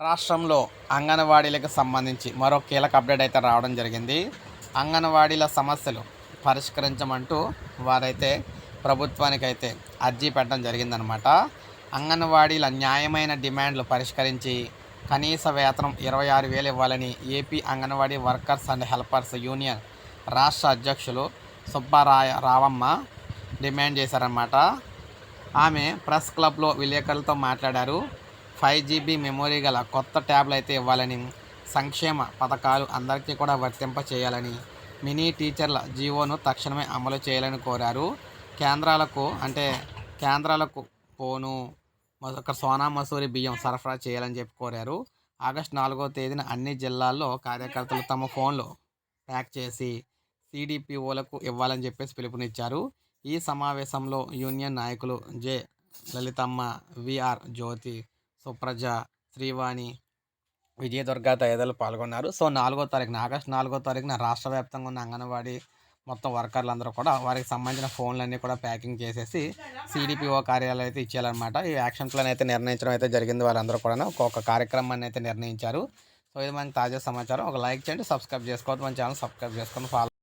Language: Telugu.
రాష్ట్రంలో అంగన్వాడీలకు సంబంధించి మరో కీలక అప్డేట్ అయితే రావడం జరిగింది. అంగన్వాడీల సమస్యలు పరిష్కరించమంటూ వారైతే ప్రభుత్వానికైతే అర్జీ పెట్టడం జరిగిందనమాట. అంగన్వాడీల న్యాయమైన డిమాండ్లు పరిష్కరించి కనీస వేతనం ఇరవై ఆరు వేలు ఇవ్వాలని AP anganwadi workers and helpers union రాష్ట్ర అధ్యక్షులు సుబ్బారాయ రావమ్మ డిమాండ్ చేశారన్నమాట ఆమె ప్రెస్ క్లబ్లో విలేకరులతో మాట్లాడారు. ఫైవ్ జీబీ మెమొరీ గల కొత్త ట్యాబ్లు అయితే ఇవ్వాలని సంక్షేమ పథకాలు అందరికీ కూడా వర్తింప చేయాలని మినీ టీచర్ల జీవోను తక్షణమే అమలు చేయాలని కోరారు. కేంద్రాలకు అంటే కేంద్రాలకు పోను ఒక సోనా మసూరి బియ్యం సరఫరా చేయాలని చెప్పి కోరారు. ఆగస్టు నాలుగో తేదీన అన్ని జిల్లాల్లో కార్యకర్తలు తమ ఫోన్లో ప్యాక్ చేసి సిడిపిఓలకు ఇవ్వాలని చెప్పేసి పిలుపునిచ్చారు. ఈ సమావేశంలో యూనియన్ నాయకులు జె లలితమ్మ విఆర్ జ్యోతి సుప్రజ శ్రీవాణి విజయదుర్గ తదితరులు పాల్గొన్నారు. సో నాలుగో తారీఖున ఆగస్టు నాలుగో తారీఖున రాష్ట్ర వ్యాప్తంగా ఉన్న అంగన్వాడీ మొత్తం వర్కర్లందరూ కూడా వారికి సంబంధించిన ఫోన్లన్నీ కూడా ప్యాకింగ్ చేసేసి సిడిపిఓ కార్యాలయం అయితే ఇచ్చేయాలన్నమాట. ఈ యాక్షన్ ప్లాన్ అయితే నిర్ణయించడం అయితే జరిగింది వాళ్ళందరూ కూడా ఒక్కొక్క కార్యక్రమాన్ని అయితే నిర్ణయించారు. సో ఇది మనకి తాజా సమాచారం. ఒక లైక్ చేయండి సబ్స్క్రైబ్ చేసుకోవద్దు. మన ఛానల్ సబ్స్క్రైబ్ చేసుకొని ఫాలో